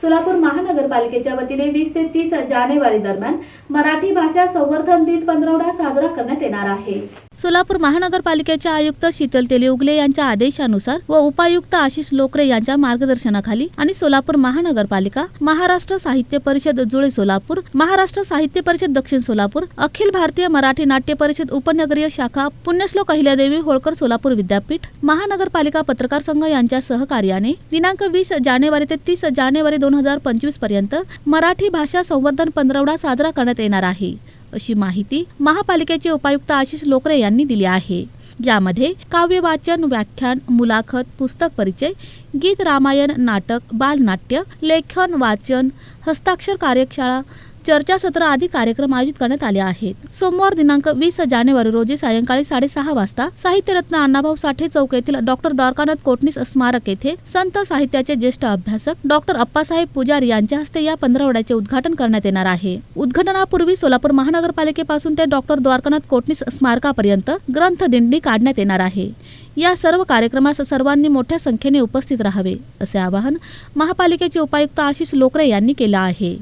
सोलापूर महानगरपालिकेच्या वतीने वीस ते तीस जानेवारी दरम्यान मराठी भाषा संवर्धन दिन पंधरवडा साजरा करण्यात येणार आहे. सोलापूर महानगरपालिकेच्या आयुक्त शीतल तेलिउगले यांच्या आदेशानुसार व उपायुक्त आशिष लोकरे यांच्या मार्गदर्शनाखाली आणि सोलापूर महानगरपालिका महाराष्ट्र साहित्य परिषद जुळे सोलापूर महाराष्ट्र साहित्य परिषद दक्षिण सोलापूर अखिल भारतीय मराठी नाट्य परिषद उपनगरीय शाखा पुण्यश्लोक अहिल्यादेवी होळकर सोलापूर विद्यापीठ महानगरपालिका पत्रकार संघ यांच्या सहकार्याने दिनांक वीस जानेवारी ते तीस जानेवारी दोन हजार पंचवीसपर्यंत मराठी भाषा संवर्धन पंधरवडा साजरा करण्यात येणार आहे. अशी माहिती महापालिकेचे उपायुक्त आशिष लोकरे यांनी दिली आहे. यामध्ये काव्य वाचन व्याख्यान मुलाखत पुस्तक परिचय गीत रामायण नाटक बालनाट्य लेखन वाचन हस्ताक्षर कार्यशाळा चर्चासत्र आदी कार्यक्रम आयोजित करण्यात आले आहेत. सोमवार दिनांक वीस जानेवारी रोजी सायंकाळी साडेसहा वाजता साहित्यरत्न अण्णाभाऊ साठे चौक येथील डॉक्टर द्वारकानाथ कोटणीस स्मारक येथे संत साहित्याचे ज्येष्ठ अभ्यासक डॉक्टर अप्पासाहेब पुजारी यांच्या हस्ते या पंधरवड्याचे उद्घाटन करण्यात येणार आहे. उद्घाटनापूर्वी सोलापूर महानगरपालिकेपासून ते डॉक्टर द्वारकानाथ कोटणीस स्मारकापर्यंत ग्रंथ दिंडी काढण्यात येणार आहे. या सर्व कार्यक्रमास सर्वांनी मोठ्या संख्येने उपस्थित राहावे असे आवाहन महापालिकेचे उपायुक्त आशिष लोकरे यांनी केलं आहे.